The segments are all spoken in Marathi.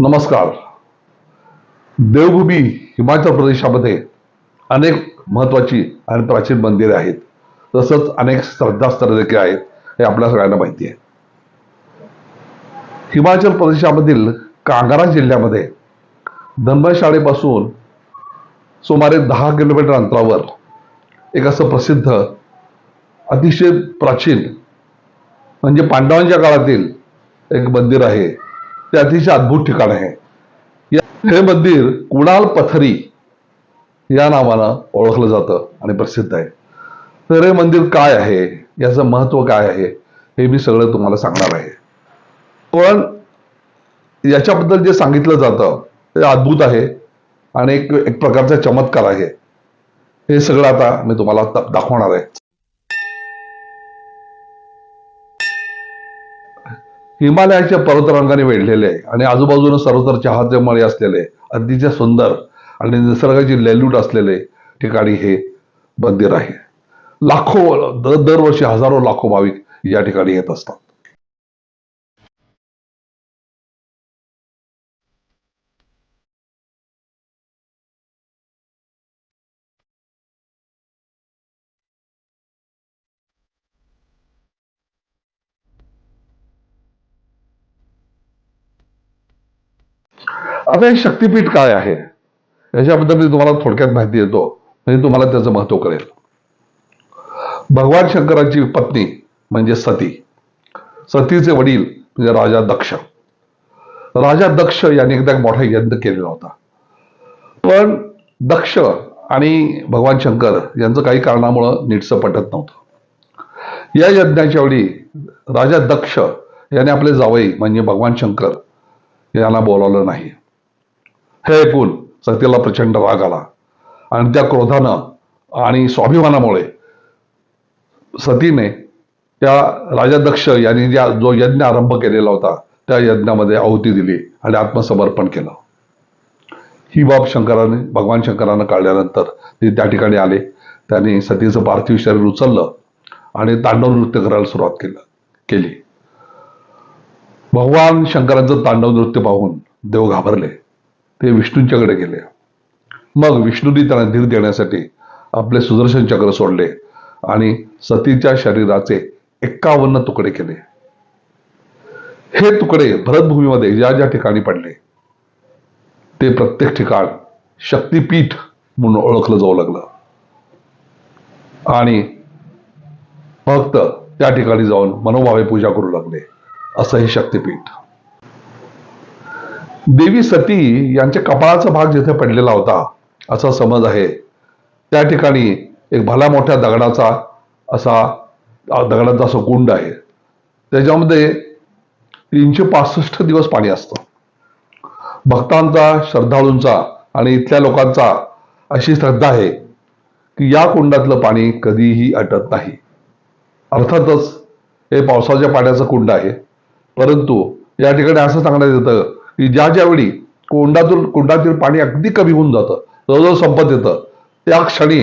नमस्कार. देवभूमी हिमाचल प्रदेशामध्ये अनेक महत्वाची आणि प्राचीन मंदिरे आहेत. तसंच अनेक श्रद्धास्थळं देखील आहेत हे आपल्या सगळ्यांना माहिती आहे. हिमाचल प्रदेशामधील कांगरा जिल्ह्यामध्ये धर्मशाळेपासून सुमारे दहा किलोमीटर अंतरावर एक असं प्रसिद्ध अतिशय प्राचीन म्हणजे पांडवांच्या काळातील एक मंदिर आहे. ते अतिशय अद्भुत ठिकाण आहे. या- हे मंदिर कुणाल पथरी या नावानं ओळखलं जातं आणि प्रसिद्ध आहे. तर हे मंदिर काय आहे? याचं महत्त्व काय आहे? हे मी सगळं तुम्हाला सांगणार आहे. पण याच्याबद्दल जे सांगितलं जातं ते अद्भुत आहे आणि एक एक प्रकारचा चमत्कार आहे. हे सगळं आता मी तुम्हाला दाखवणार आहे. हिमालयाच्या पर्वतरांगाने वेढलेले आहे. आणि आजूबाजूने सर्वत्र चहाचे मळे असलेले अतिशय सुंदर आणि निसर्गाची लेलूट असलेले ठिकाणी हे मंदिर आहे. लाखो दरवर्षी हजारो लाखो भाविक या ठिकाणी येत असतात. आता हे शक्तीपीठ काय आहे? याच्याबद्दल मी तुम्हाला थोडक्यात माहिती देतो. म्हणजे तुम्हाला त्याचं महत्त्व कळेल. भगवान शंकराची पत्नी म्हणजे सती. सतीचे वडील म्हणजे राजा दक्ष. राजा दक्ष यांनी एकदा मोठा यज्ञ केलेला होता. पण दक्ष आणि भगवान शंकर यांचं काही कारणामुळं नीटसं पटत नव्हतं. या यज्ञाच्या वेळी राजा दक्ष याने आपले जावई म्हणजे भगवान शंकर यांना बोलावलं नाही. हे ऐकून सतीला प्रचंड राग आला. आणि त्या क्रोधानं आणि स्वाभिमानामुळे सतीने त्या राजा दक्ष यांनी ज्या जो यज्ञ आरंभ केलेला होता त्या यज्ञामध्ये आहुती दिली आणि आत्मसमर्पण केलं. ही बाब शंकराने भगवान शंकरानं काढल्यानंतर ते त्या ठिकाणी आले. त्यांनी सतीचं पार्थिव शरीर उचललं आणि तांडव नृत्य करायला सुरुवात केलं केली. भगवान शंकरांचं तांडव नृत्य पाहून देव घाबरले. ते विष्णूंच्याकडे गेले. मग विष्णूंनी त्यांना धीर देण्यासाठी आपले सुदर्शन चक्र सोडले आणि सतीच्या शरीराचे एक्कावन्न तुकडे केले. हे तुकडे भरतभूमीमध्ये ज्या ज्या ठिकाणी पडले ते प्रत्येक ठिकाण शक्तीपीठ म्हणून ओळखलं जाऊ लागलं. आणि भक्त त्या ठिकाणी जाऊन मनोभावे पूजा करू लागले. असं हे शक्तीपीठ. देवी सती यांच्या कपाळाचा भाग जिथे पडलेला होता असा समज आहे. त्या ठिकाणी एक भला मोठ्या दगडाचा असा दगडाचा असं कुंड आहे. त्याच्यामध्ये तीनशे पासष्ट दिवस पाणी असतं. भक्तांचा श्रद्धाळूंचा आणि इथल्या लोकांचा अशी श्रद्धा आहे की या कुंडातलं पाणी कधीही अटत नाही. अर्थातच हे पावसाच्या पाण्याचं कुंड आहे. परंतु या ठिकाणी असं सांगण्यात येतं की ज्या ज्यावेळी कुंडातून कुंडातील पाणी अगदी कमी होऊन जातं जवळजवळ संपत येतं त्या क्षणी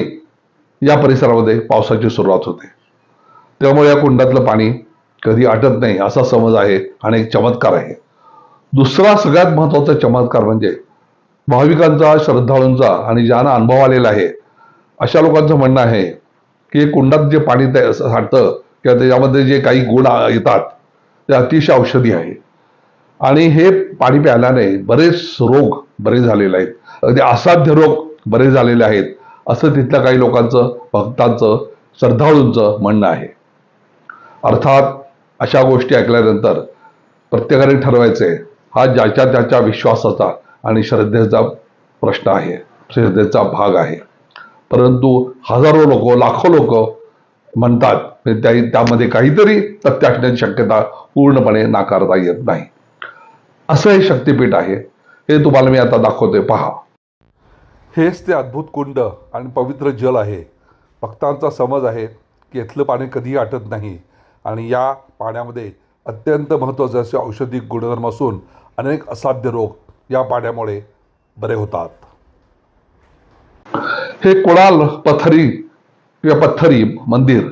या परिसरामध्ये पावसाची सुरुवात होते. त्यामुळे या कुंडातलं पाणी कधी आटत नाही असा समज आहे आणि एक चमत्कार आहे. दुसरा सगळ्यात महत्त्वाचा चमत्कार म्हणजे भाविकांचा श्रद्धाळूंचा आणि ज्यांना अनुभव आलेला आहे अशा लोकांचं म्हणणं आहे की कुंडात जे पाणी साठतं किंवा त्याच्यामध्ये जे काही गुण येतात ते अतिशय औषधी आहे. आणि हे पाणी प्यायल्याने बरेच रोग बरे झालेले आहेत. अगदी असाध्य रोग बरे झालेले आहेत असं तिथल्या काही लोकांचं भक्तांचं श्रद्धाळूंचं म्हणणं आहे. अर्थात अशा गोष्टी ऐकल्यानंतर प्रत्येकाने ठरवायचे हा ज्याच्या त्याच्या विश्वासाचा आणि श्रद्धेचा प्रश्न आहे श्रद्धेचा भाग आहे. परंतु हजारो लोक लाखो लोक म्हणतात त्या त्यामध्ये काहीतरी तथ्य असण्याची शक्यता पूर्णपणे नाकारता येत नाही. असं हे शक्तीपीठ आहे. हे तुम्हाला मी आता दाखवतोय. पहा. हेच ते अद्भुत कुंड आणि पवित्र जल आहे. भक्तांचा समज आहे की इथलं पाणी कधीही आटत नाही आणि या पाण्यामध्ये अत्यंत महत्त्वाचे असे औषधी गुणधर्म असून अनेक असाध्य रोग या पाण्यामुळे बरे होतात. हे कोणाल पथरी किंवा पथ्थरी मंदिर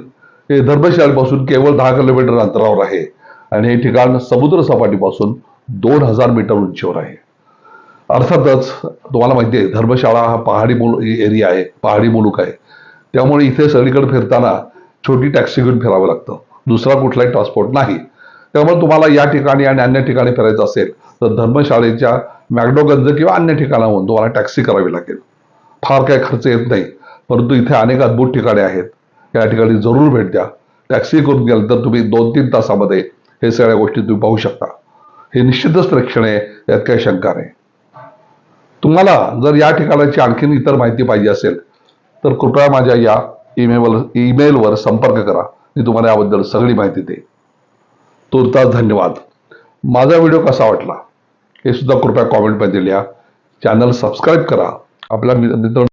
हे धर्मशाळेपासून केवळ दहा किलोमीटर अंतरावर आहे. आणि हे ठिकाण समुद्र सपाटीपासून दोन हजार मीटर उंचीवर आहे. अर्थातच तुम्हाला माहिती आहे धर्मशाळा हा पहाडी मुल एरिया आहे पहाडी मुलूक आहे. त्यामुळे इथे सगळीकडे फिरताना छोटी टॅक्सी घेऊन फिरावं लागतं. दुसरा कुठलाही ट्रान्सपोर्ट नाही. त्यामुळे तुम्हाला या ठिकाणी आणि अन्य ठिकाणी फिरायचं असेल तर धर्मशाळेच्या मॅगडोगंज किंवा अन्य ठिकाणाहून तुम्हाला टॅक्सी करावी लागेल. फार काही खर्च येत नाही परंतु इथे अनेक अद्भुत ठिकाणे आहेत. या ठिकाणी जरूर भेट द्या. टॅक्सी करून गेलं तर तुम्ही दोन तीन तासामध्ये हे सगळ्या गोष्टी तुम्ही पाहू शकता. हे निश्चितच लक्षण आहे, यात काही शंका नाही. तुम्हाला जर या ठिकाणाची आणखीन इतर माहिती पाहिजे असेल तर कृपया माझ्या या ईमेलवर ईमेलवर संपर्क करा. मी तुम्हाला याबद्दल सगळी माहिती देईन. तुर्तास धन्यवाद. माझा व्हिडिओ कसा वाटला हे सुद्धा कृपया कॉमेंटमध्ये लिहा. चॅनल सबस्क्राईब करा. आपल्या मित्र